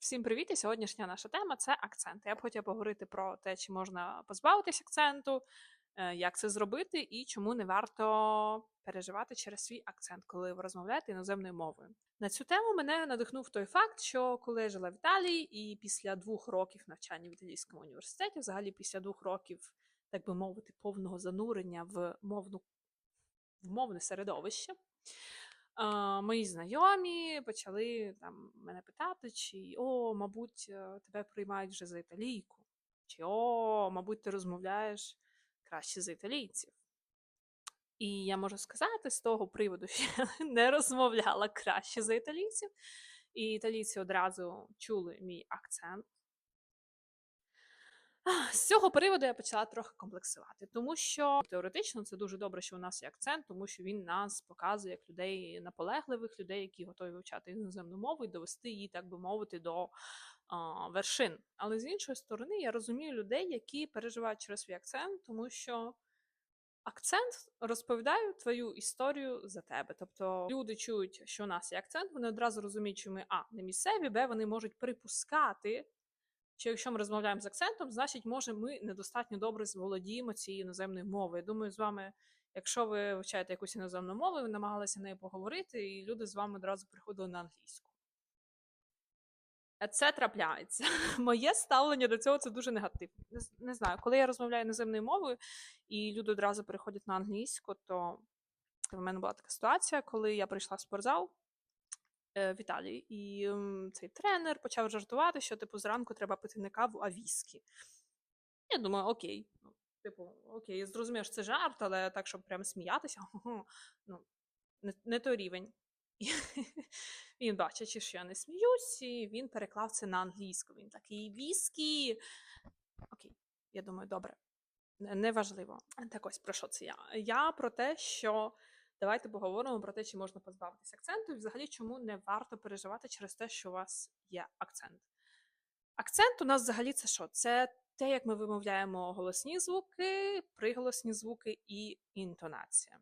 Всім привіт! І сьогоднішня наша тема це акценти. Я б хотіла поговорити про те, чи можна позбавитись акценту, е, як це зробити, і чому не варто переживати через свій акцент, коли ви розмовляєте іноземною мовою. На цю тему мене надихнув той факт, що коли я жила в Італії, і після двох років навчання в італійському університеті, взагалі після двох років, так би мовити, повного занурення в мовну в мовне середовище. Мої знайомі почали там мене питати, чи о, мабуть, е, тебе приймають вже за італійку, чи о, мабуть, ти розмовляєш краще за італійців. І я можу сказати з того приводу, що я не розмовляла краще за італійців, і італійці одразу чули мій акцент. З цього приводу я почала трохи комплексувати, тому що теоретично це дуже добре, що у нас є акцент, тому що він нас показує як людей наполегливих, людей, які готові вивчати іноземну мову і довести її, так би мовити, до а, вершин. Але з іншої сторони, я розумію людей, які переживають через свій акцент, тому що акцент розповідає твою історію за тебе. Тобто люди чують, що у нас є акцент, вони одразу розуміють, що ми а не місцеві, б вони можуть припускати що якщо ми розмовляємо з акцентом, значить, може, ми недостатньо добре зволодіємо цією іноземною мовою. Я думаю, з вами, якщо ви вивчаєте якусь іноземну мову, ви намагалися нею поговорити, і люди з вами одразу приходили на англійську. Це трапляється. Моє ставлення до цього це дуже негативне. Не, знаю, коли я розмовляю іноземною мовою, і люди одразу переходять на англійську, то в мене була така ситуація, коли я прийшла в спортзал в Італії, і цей тренер почав жартувати, що типу зранку треба пити не каву, а віскі. Я думаю, окей. Ну, типу, окей, я зрозумів, що це жарт, але так, щоб прям сміятися, ну, не, не той рівень. І він, бачачи, що я не сміюсь, і він переклав це на англійську. Він такий віскі. Окей, я думаю, добре. Неважливо. Так ось про що це я? Я про те, що давайте поговоримо про те, чи можна позбавитися акценту, і взагалі чому не варто переживати через те, що у вас є акцент. Акцент у нас взагалі це що? Це те, як ми вимовляємо голосні звуки, приголосні звуки і інтонація.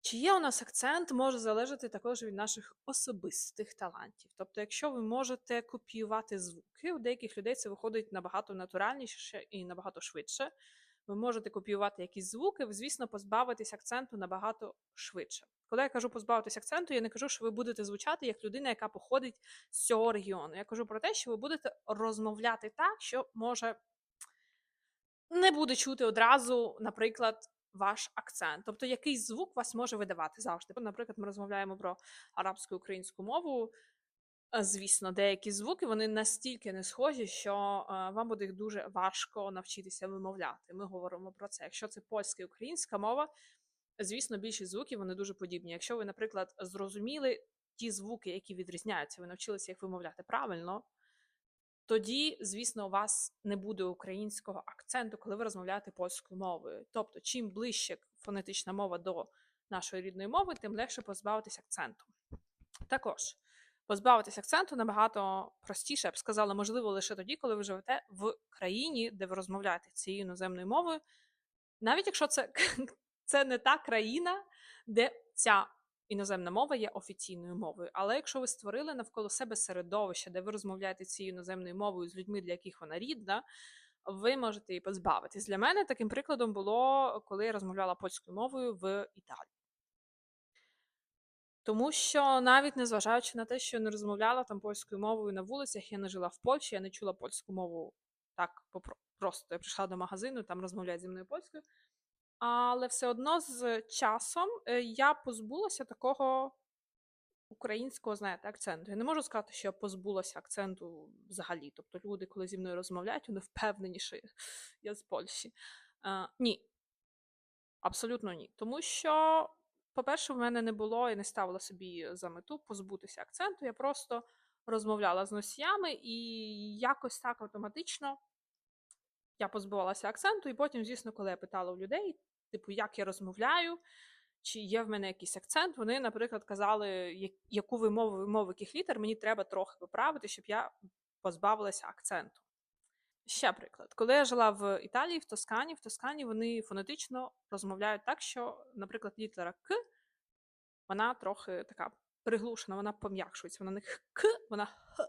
Чи є у нас акцент, може залежати також від наших особистих талантів. Тобто, якщо ви можете копіювати звуки, у деяких людей це виходить набагато натуральніше і набагато швидше. Ви можете копіювати якісь звуки, звісно, позбавитись акценту набагато швидше. Коли я кажу позбавитись акценту, я не кажу, що ви будете звучати як людина, яка походить з цього регіону. Я кажу про те, що ви будете розмовляти так, що може не буде чути одразу, наприклад, ваш акцент. Тобто якийсь звук вас може видавати завжди. Наприклад, ми розмовляємо про арабську українську мову. Звісно, деякі звуки вони настільки не схожі, що вам буде їх дуже важко навчитися вимовляти. Ми говоримо про це. Якщо це польська і українська мова, звісно, більшість звуків вони дуже подібні. Якщо ви, наприклад, зрозуміли ті звуки, які відрізняються, ви навчилися їх вимовляти правильно, тоді, звісно, у вас не буде українського акценту, коли ви розмовляєте польською мовою. Тобто, чим ближче фонетична мова до нашої рідної мови, тим легше позбавитись акценту. Також позбавитись акценту набагато простіше, я б сказала, можливо, лише тоді, коли ви живете в країні, де ви розмовляєте цією іноземною мовою, навіть якщо це, це не та країна, де ця іноземна мова є офіційною мовою. Але якщо ви створили навколо себе середовище, де ви розмовляєте цією іноземною мовою з людьми, для яких вона рідна, ви можете її позбавитись. Для мене таким прикладом було, коли я розмовляла польською мовою в Італії. Тому що навіть незважаючи на те, що я не розмовляла там польською мовою на вулицях, я не жила в Польщі, я не чула польську мову так просто. Я прийшла до магазину, там розмовляють зі мною польською. Але все одно з часом е, я позбулася такого українського, знаєте, акценту. Я не можу сказати, що я позбулася акценту взагалі. Тобто люди, коли зі мною розмовляють, вони впевнені, що я з Польщі. Е, ні, абсолютно ні. Тому що, по-перше, в мене не було і не ставила собі за мету позбутися акценту. Я просто розмовляла з носіями, і якось так автоматично я позбувалася акценту, і потім, звісно, коли я питала у людей, типу, як я розмовляю, чи є в мене якийсь акцент, вони, наприклад, казали, яку вимову вимову яких літер мені треба трохи поправити, щоб я позбавилася акценту. Ще приклад. Коли я жила в Італії, в Тоскані, в Тоскані вони фонетично розмовляють так, що, наприклад, літера К, вона трохи така приглушена, вона пом'якшується, вона не К, вона Х.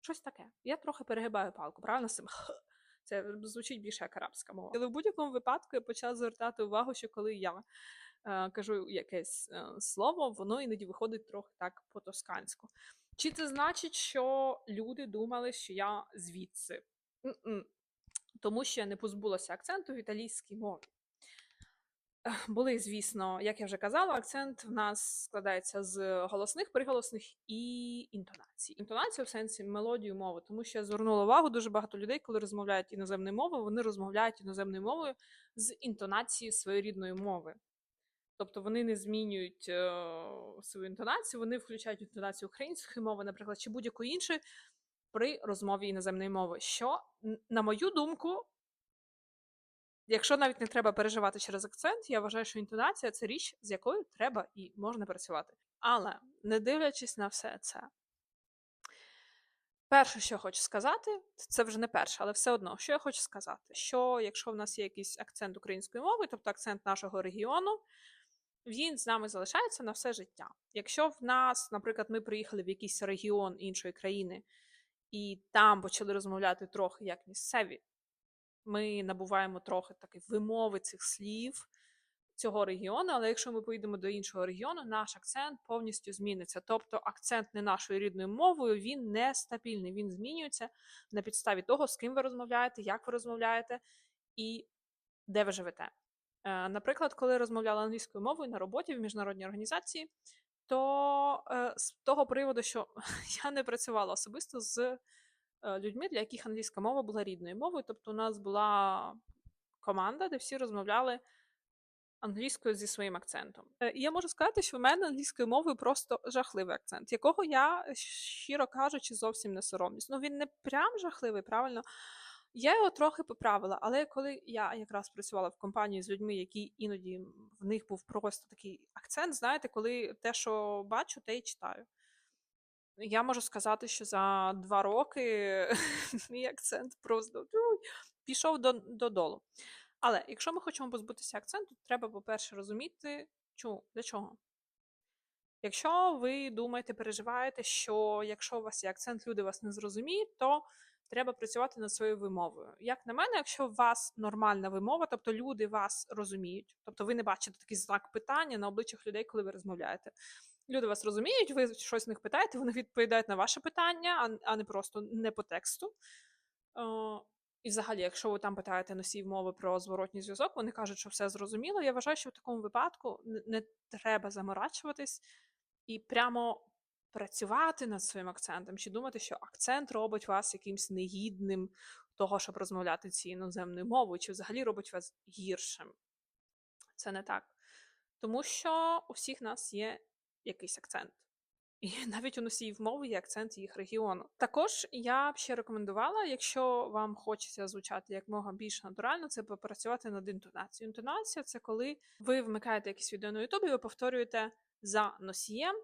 Щось таке. Я трохи перегибаю палку, правильно з цим «х». Це звучить більше як арабська мова. Але в будь-якому випадку я почала звертати увагу, що коли я е, кажу якесь е, слово, воно іноді виходить трохи так по-тосканську. Чи це значить, що люди думали, що я звідси? Тому що я не позбулася акценту в італійській мові. Були, звісно, як я вже казала, акцент в нас складається з голосних, приголосних і інтонацій. Інтонація в сенсі мелодію мови, тому що я звернула увагу дуже багато людей, коли розмовляють іноземною мовою, вони розмовляють іноземною мовою з інтонацією своєї рідної мови. Тобто вони не змінюють е, свою інтонацію, вони включають інтонацію української мови, наприклад, чи будь-якої іншої при розмові іноземної мови. Що, на мою думку, якщо навіть не треба переживати через акцент, я вважаю, що інтонація це річ, з якою треба і можна працювати. Але не дивлячись на все це, перше, що я хочу сказати, це вже не перше, але все одно, що я хочу сказати, що якщо в нас є якийсь акцент української мови, тобто акцент нашого регіону, він з нами залишається на все життя. Якщо в нас, наприклад, ми приїхали в якийсь регіон іншої країни, і там почали розмовляти трохи як місцеві, ми набуваємо трохи таки вимови цих слів цього регіону, але якщо ми поїдемо до іншого регіону, наш акцент повністю зміниться. Тобто акцент не нашою рідною мовою, він не стабільний, він змінюється на підставі того, з ким ви розмовляєте, як ви розмовляєте і де ви живете. Е, Наприклад, коли розмовляла англійською мовою на роботі в міжнародній організації, то з того приводу, що я не працювала особисто з е, людьми, для яких англійська мова була рідною мовою. Тобто, у нас була команда, де всі розмовляли англійською зі своїм акцентом. Е, І я можу сказати, що в мене англійською мовою просто жахливий акцент, якого я, щиро кажучи, зовсім не соромлюсь. Ну він не прям жахливий, правильно. Я його трохи поправила, але коли я якраз працювала в компанії з людьми, які іноді в них був просто такий акцент, знаєте, коли те, що бачу, те й читаю. Я можу сказати, що за два роки мій акцент просто пішов додолу. Але якщо ми хочемо позбутися акценту, треба, по-перше, розуміти, чому, для чого. Якщо ви думаєте, переживаєте, що якщо у вас є акцент, люди вас не зрозуміють, то треба працювати над своєю вимовою. Як на мене, якщо у вас нормальна вимова, тобто люди вас розуміють, тобто ви не бачите такий знак питання на обличчях людей, коли ви розмовляєте. Люди вас розуміють, ви щось в них питаєте, вони відповідають на ваше питання, а, не просто не по тексту. Е, і взагалі, якщо ви там питаєте носів мови про зворотній зв'язок, вони кажуть, що все зрозуміло. Я вважаю, що в такому випадку не треба заморачуватись і прямо працювати над своїм акцентом, чи думати, що акцент робить вас якимсь негідним того, щоб розмовляти цією іноземною мовою, чи взагалі робить вас гіршим. Це не так. Тому що у всіх нас є якийсь акцент. І навіть у носіїв мови є акцент їх регіону. Також я б ще рекомендувала, якщо вам хочеться звучати якмога більш натурально, це попрацювати над інтонацією. Інтонація це коли ви вмикаєте якесь відео на Ютубі, ви повторюєте за носієм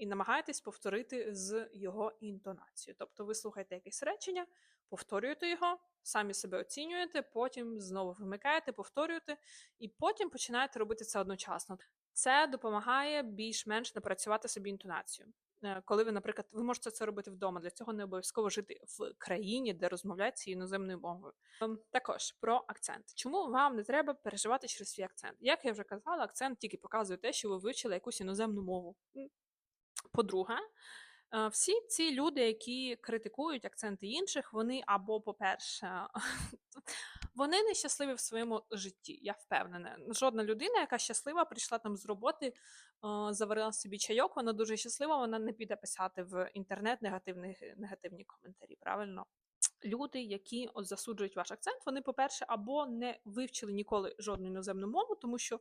і намагаєтесь повторити з його інтонацією. Тобто ви слухаєте якесь речення, повторюєте його, самі себе оцінюєте, потім знову вимикаєте, повторюєте, і потім починаєте робити це одночасно. Це допомагає більш-менш напрацювати собі інтонацію. Е, Коли ви, наприклад, ви можете це робити вдома, для цього не обов'язково жити в країні, де розмовляють цією іноземною мовою. Ем, Також про акцент. Чому вам не треба переживати через свій акцент? Як я вже казала, акцент тільки показує те, що ви вивчили якусь іноземну мову. По-друге, всі ці люди, які критикують акценти інших, вони або, по-перше, вони нещасливі в своєму житті. Я впевнена. Жодна людина, яка щаслива, прийшла там з роботи, е, заварила собі чайок, вона дуже щаслива, вона не піде писати в інтернет негативних, негативні коментарі. Правильно? Люди, які от засуджують ваш акцент, вони, по-перше, або не вивчили ніколи жодну іноземну мову, тому що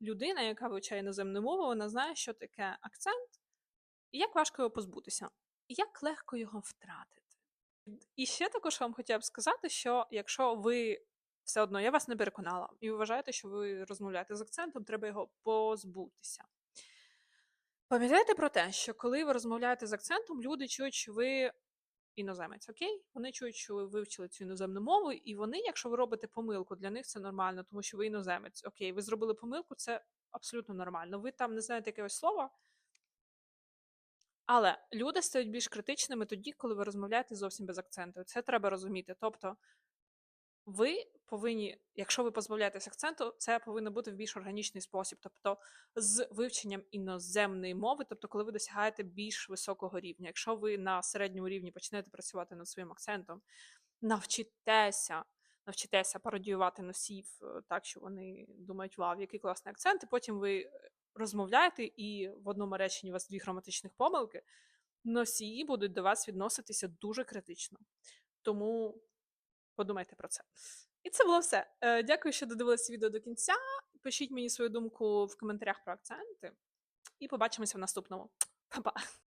людина, яка вивчає іноземну мову, вона знає, що таке акцент, і як важко його позбутися, і як легко його втратити. І ще також вам хотіла б сказати, що якщо ви все одно я вас не переконала, і вважаєте, що ви розмовляєте з акцентом, треба його позбутися. Пам'ятайте про те, що коли ви розмовляєте з акцентом, люди чують, що ви іноземець, окей? Вони чують, що ви вивчили цю іноземну мову, і вони, якщо ви робите помилку, для них це нормально, тому що ви іноземець. Окей, ви зробили помилку, це абсолютно нормально. Ви там не знаєте якогось слова, Але люди стають більш критичними тоді, коли ви розмовляєте зовсім без акценту. Це треба розуміти. Тобто, ви повинні, якщо ви позбавляєтесь акценту, це повинно бути в більш органічний спосіб, тобто з вивченням іноземної мови, тобто, коли ви досягаєте більш високого рівня. Якщо ви на середньому рівні почнете працювати над своїм акцентом, навчитеся, навчитеся пародіювати носів е, так, що вони думають, вау, який класний акцент, і потім ви е, розмовляєте, і в одному реченні у вас дві граматичних помилки, носії будуть до вас відноситися дуже критично. Тому подумайте про це. І це було все. Е, Дякую, що додивилися відео до кінця. Пишіть мені свою думку в коментарях про акценти. І побачимося в наступному. Па-па!